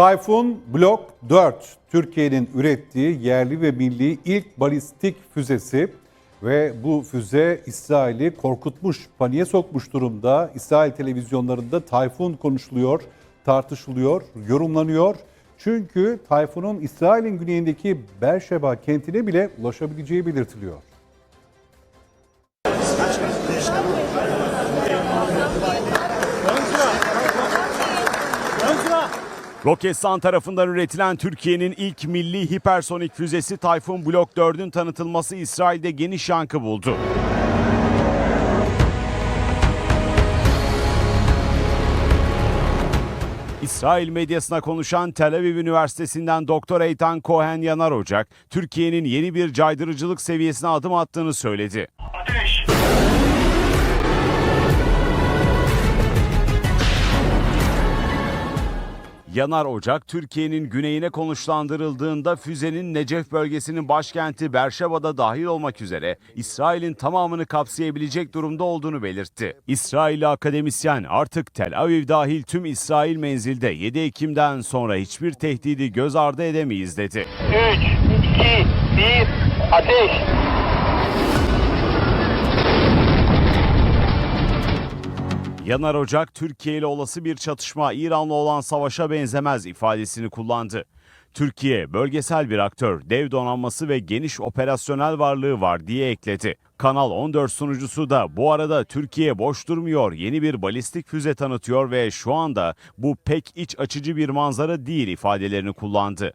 Tayfun Blok 4 Türkiye'nin ürettiği yerli ve milli ilk balistik füzesi ve bu füze İsrail'i korkutmuş, paniğe sokmuş durumda. İsrail televizyonlarında Tayfun konuşuluyor, tartışılıyor, yorumlanıyor. Çünkü Tayfun'un İsrail'in güneyindeki Berşeba kentine bile ulaşabileceği belirtiliyor. Roketsan tarafından üretilen Türkiye'nin ilk milli hipersonik füzesi Tayfun Blok 4'ün tanıtılması İsrail'de geniş yankı buldu. İsrail medyasına konuşan Tel Aviv Üniversitesi'nden Doktor Eytan Cohen Yanar Ocak, Türkiye'nin yeni bir caydırıcılık seviyesine adım attığını söyledi. Yanar Ocak, Türkiye'nin güneyine konuşlandırıldığında füzenin Necef bölgesinin başkenti Berşeva'da dahil olmak üzere İsrail'in tamamını kapsayabilecek durumda olduğunu belirtti. İsrailli akademisyen artık Tel Aviv dahil tüm İsrail menzilde 7 Ekim'den sonra hiçbir tehdidi göz ardı edemeyiz dedi. 3, 2, 1, ateş! Yanar Ocak, Türkiye ile olası bir çatışma İran'la olan savaşa benzemez ifadesini kullandı. Türkiye, bölgesel bir aktör, dev donanması ve geniş operasyonel varlığı var diye ekledi. Kanal 14 sunucusu da bu arada Türkiye boş durmuyor, yeni bir balistik füze tanıtıyor ve şu anda bu pek iç açıcı bir manzara değil ifadelerini kullandı.